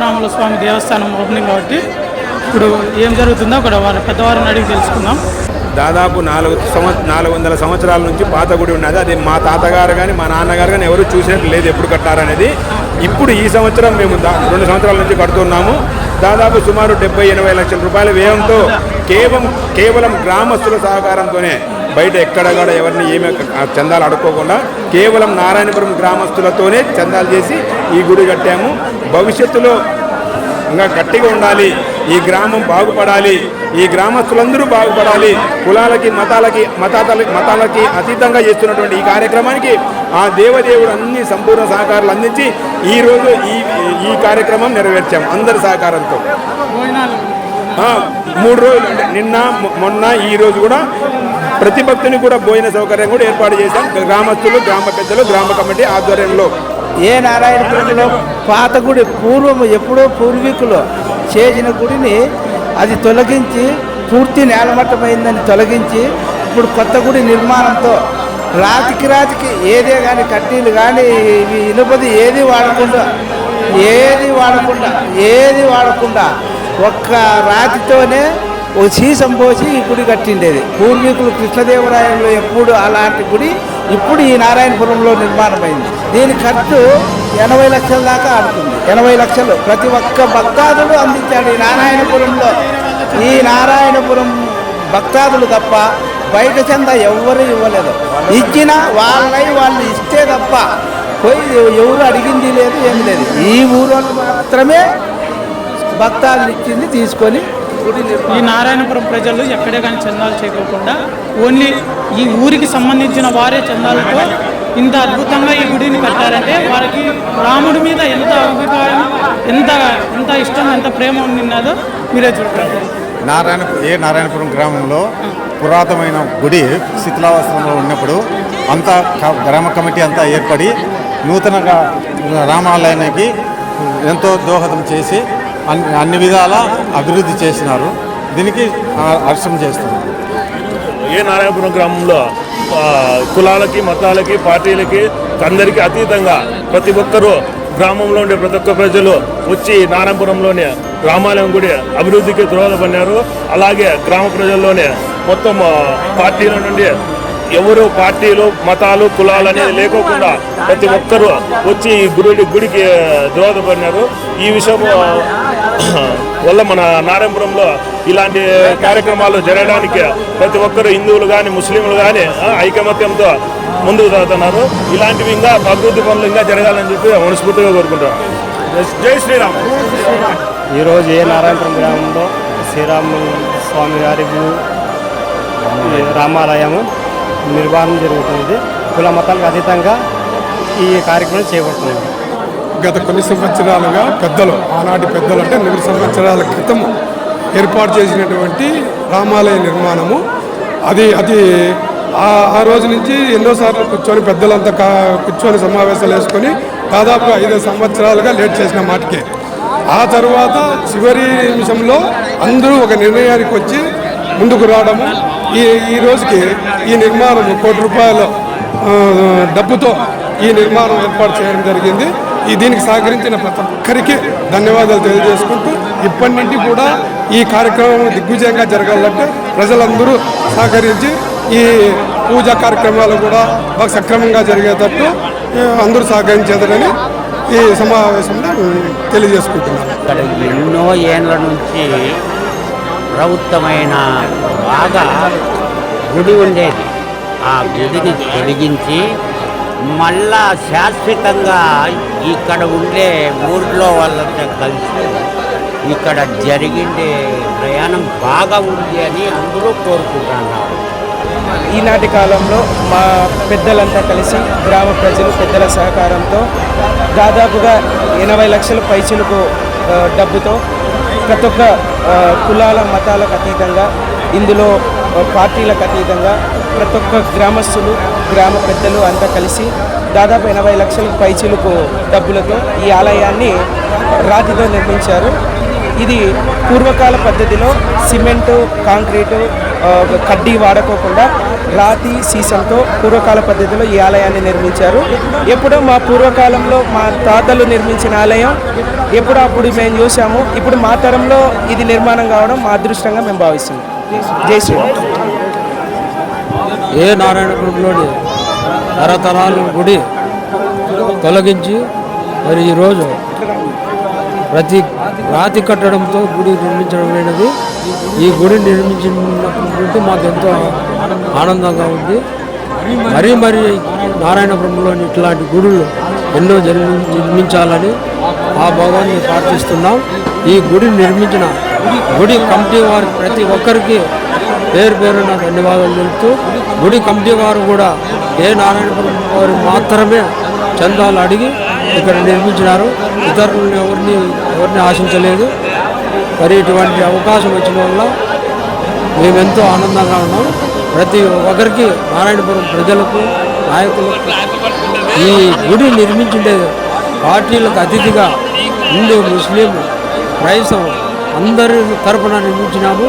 సీతారాముల స్వామి దేవస్థానం ఓపెనింగ్ కాబట్టి ఇప్పుడు ఏం జరుగుతుందో అక్కడ వారి పెద్దవారిని అడిగి తెలుసుకుందాం. దాదాపు నాలుగు సంవత్సరం నాలుగు వందల సంవత్సరాల నుంచి పాత గుడి ఉన్నది. అది మా తాతగారు కానీ మా నాన్నగారు కానీ ఎవరు చూసినట్టు లేదు ఎప్పుడు కట్టారనేది. ఇప్పుడు ఈ సంవత్సరం మేము రెండు సంవత్సరాల నుంచి కడుతున్నాము. దాదాపు సుమారు డెబ్బై ఎనభై లక్షల రూపాయల వ్యయంతో కేవలం కేవలం గ్రామస్తుల సహకారంతోనే బయట ఎక్కడ కూడా ఎవరిని ఏమి చందాలు అడుక్కోకుండా కేవలం నారాయణపురం గ్రామస్తులతోనే చందాలు చేసి ఈ గుడి కట్టాము. భవిష్యత్తులో ఇంకా గట్టిగా ఉండాలి. ఈ గ్రామం బాగుపడాలి. ఈ గ్రామస్తులందరూ బాగుపడాలి. కులాలకి మతాలకి మతాలకి మతాలకి అతీతంగా చేస్తున్నటువంటి ఈ కార్యక్రమానికి ఆ దేవదేవుడు అన్ని సంపూర్ణ సహకారాలు అందించి ఈ రోజు ఈ ఈ కార్యక్రమం నెరవేర్చాం అందరి సహకారంతో. మూడు రోజులు నిన్న మొన్న ఈ రోజు కూడా ప్రతి భక్తుని కూడా భోజన సౌకర్యం కూడా ఏర్పాటు చేశాం. గ్రామస్తులు గ్రామ పెద్దలు గ్రామ కమిటీ ఆధ్వర్యంలో. ఏ నారాయణపురంలో పాత గుడి పూర్వము ఎప్పుడో పూర్వీకులు చేసిన గుడిని అది తొలగించి పూర్తి నేలమట్టమైందని తొలగించి ఇప్పుడు కొత్త గుడి నిర్మాణంతో రాతికి రాతికి ఏదే కానీ కట్టీలు కానీ ఇవి ఇనుపది ఏది వాడకుండా ఏది వాడకుండా ఏది వాడకుండా ఒక్క రాతితోనే సీసం పోసి ఈ గుడి కట్టిండేది. పూర్వీకులు కృష్ణదేవరాయంలో ఎప్పుడు అలాంటి గుడి ఇప్పుడు ఈ నారాయణపురంలో నిర్మాణమైంది. దీని ఖర్చు ఎనభై లక్షల దాకా ఆడుతుంది. ఎనభై లక్షలు. ప్రతి ఒక్క భక్తాదుడు అందించాడు ఈ నారాయణపురంలో. ఈ నారాయణపురం భక్తాదులు తప్ప బయట చంద ఎవ్వరు ఇవ్వలేదు. ఇచ్చిన వాళ్ళై వాళ్ళు ఇస్తే తప్ప పోయి ఎవరు అడిగింది లేదు ఏమి లేదు. ఈ ఊరు మాత్రమే భక్తాదులు ఇచ్చింది తీసుకొని ఈ నారాయణపురం ప్రజలు ఎక్కడే కానీ చందాలు చేయకోకుండా ఓన్లీ ఈ ఊరికి సంబంధించిన వారే చందాలతో ఇంత అద్భుతంగా ఈ గుడిని కట్టారంటే వారికి రాముడి మీద ఎంత అభిప్రాయం ఎంత ఎంత ఇష్టం ఎంత ప్రేమ ఉన్నదో మీరే చూడండి. నారాయణ ఏ నారాయణపురం గ్రామంలో పురాతనమైన గుడి శిథిలావస్థలో ఉన్నప్పుడు అంతా గ్రామ కమిటీ అంతా ఏర్పడి నూతనంగా రామాలయానికి ఎంతో దోహదం చేసి అన్ని అన్ని విధాల అభివృద్ధి చేసినారు. దీనికి హర్షం చేస్తున్నారు. ఏ నారాయణపురం గ్రామంలో కులాలకి మతాలకి పార్టీలకి అందరికీ అతీతంగా ప్రతి ఒక్కరూ గ్రామంలో ఉండే ప్రతి ఒక్క ప్రజలు వచ్చి నారాయణపురంలోని రామాలయం గుడి అభివృద్ధికి దోహదపడినారు. అలాగే గ్రామ ప్రజల్లోనే మొత్తం పార్టీల నుండి ఎవరు పార్టీలు మతాలు కులాలు అనేది లేకోకుండా ప్రతి ఒక్కరూ వచ్చి ఈ గుడి గుడికి దోహదపడినారు. ఈ విషయం వల్ల మన నారాయణపురంలో ఇలాంటి కార్యక్రమాలు జరగడానికి ప్రతి ఒక్కరు హిందువులు కానీ ముస్లింలు కానీ ఐకమత్యంతో ముందుకు సాగుతున్నారు. ఇలాంటివి ఇంకా అభివృద్ధి పనులు ఇంకా జరగాలని చెప్పి మనస్ఫూర్తిగా కోరుకుంటున్నాను జై శ్రీరామ్. ఈరోజు ఏ నారాయణపురం గ్రామంలో శ్రీరామ స్వామి గారి గు- రామాలయము నిర్మాణం జరుగుతుంది కుల మతాలకు అతీతంగా ఈ కార్యక్రమం చేపడుతున్నాం గత కొన్ని సంవత్సరాలుగా పెద్దలు ఆనాటి పెద్దలు అంటే నూరు సంవత్సరాల క్రితం ఏర్పాటు చేసినటువంటి రామాలయ నిర్మాణము. అది అది ఆ- రోజు నుంచి ఎన్నోసార్లు కూర్చొని పెద్దలంతా కా కూర్చొని సమావేశాలు వేసుకొని దాదాపుగా ఐదు సంవత్సరాలుగా లేట్ చేసిన మాటకే. ఆ తర్వాత చివరి నిమిషంలో అందరూ ఒక నిర్ణయానికి వచ్చి ముందుకు రావడము. ఈ ఈ రోజుకి ఈ నిర్మాణం కోటి రూపాయల డబ్బుతో ఈ నిర్మాణం ఏర్పాటు చేయడం జరిగింది. ఈ దీనికి సహకరించిన ప్రతి ఒక్కరికి ధన్యవాదాలు తెలియజేసుకుంటూ ఇప్పటి నుండి కూడా ఈ కార్యక్రమం దిగ్విజయంగా జరగాలంటే ప్రజలందరూ సహకరించి ఈ పూజా కార్యక్రమాలు కూడా బాగా సక్రమంగా జరిగేటట్టు అందరూ సహకరించేదని ఈ సమావేశంలో తెలియజేసుకుంటున్నాను ఎన్నో ఏళ్ళ నుంచి ప్రభుత్వమైన బాగా గుడి ఉండేది. ఆ గుడిని తొలగించి మళ్ళా శాశ్వతంగా ఇక్కడ ఉండే ఊర్లో వాళ్ళతో కలిసి ఇక్కడ జరిగిండే ప్రయాణం బాగా ఉంది అని అందరూ కోరుకుంటున్నారు. ఈనాటి కాలంలో మా పెద్దలంతా కలిసి గ్రామ ప్రజలు పెద్దల సహకారంతో దాదాపుగా ఎనభై లక్షల పైచులకు డబ్బుతో ప్రతి ఒక్క కులాల మతాలకు అతీతంగా ఇందులో పార్టీలకు అతీతంగా ప్రతి ఒక్క గ్రామస్తులు గ్రామ పెద్దలు అంతా కలిసి దాదాపు ఎనభై లక్షల పైచీలకు డబ్బులతో ఈ ఆలయాన్ని రాతితో నిర్మించారు. ఇది పూర్వకాల పద్ధతిలో సిమెంటు కాంక్రీటు కడ్డీ వాడకోకుండా రాతి సీసంతో పూర్వకాల పద్ధతిలో ఈ ఆలయాన్ని నిర్మించారు. ఎప్పుడో మా పూర్వకాలంలో మా తాతలు నిర్మించిన ఆలయం ఎప్పుడో అప్పుడు మేము చూసాము. ఇప్పుడు మా తరంలో ఇది నిర్మాణం కావడం మా అదృష్టంగా మేము భావిస్తున్నాం. జై శ్రీరామ్ ఏ నారాయణపురంలోని తరతరాలు గుడి తొలగించి మరి ఈరోజు ప్రతి రాతి కట్టడంతో గుడి నిర్మించడం అనేది ఈ గుడి నిర్మించినటువంటి మాకు ఎంతో ఆనందంగా ఉంది. మరీ మరీ నారాయణపురంలోని ఇట్లాంటి గుడులు ఎన్నో నిర్మించాలని ఆ భగవాన్ని ప్రార్థిస్తున్నాం. ఈ గుడి నిర్మించిన గుడి కమిటీ వారికి ప్రతి ఒక్కరికి పేరు పేరున ధన్యవాదాలు తెలుపుతూ గుడి కమిటీ వారు కూడా ఏ నారాయణపురం వారు మాత్రమే చందాలు అడిగి ఇక్కడ నిర్మించినారు. ఇతరులను ఎవరిని ఎవరిని ఆశించలేదు. మరి ఇటువంటి అవకాశం వచ్చిన వల్ల మేమెంతో ఆనందంగా ఉన్నాం. ప్రతి ఒక్కరికి నారాయణపురం ప్రజలకు నాయకులకు ఈ గుడి నిర్మించిండే పార్టీలకు అతిథిగా హిందూ ముస్లిం క్రైస్తవం అందరి తరఫున నిర్మించినాము.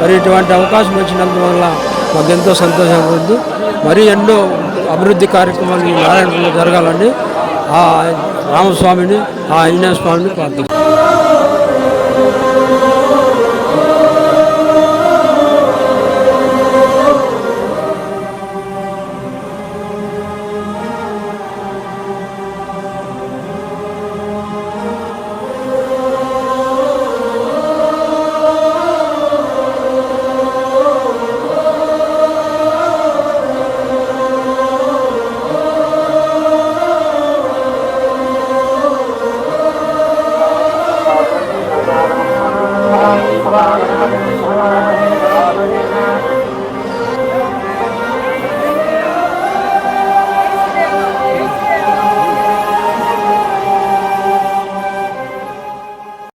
మరి ఇటువంటి అవకాశం వచ్చినందువల్ల మాకు ఎంతో సంతోషంగా ఉంది. మరి ఎన్నో అభివృద్ధి కార్యక్రమాలు ఈ నారాయణపురంలో జరగాలని ఆ రామస్వామిని ఆ ఆంజనేయ స్వామిని ప్రార్థిస్తున్నాం.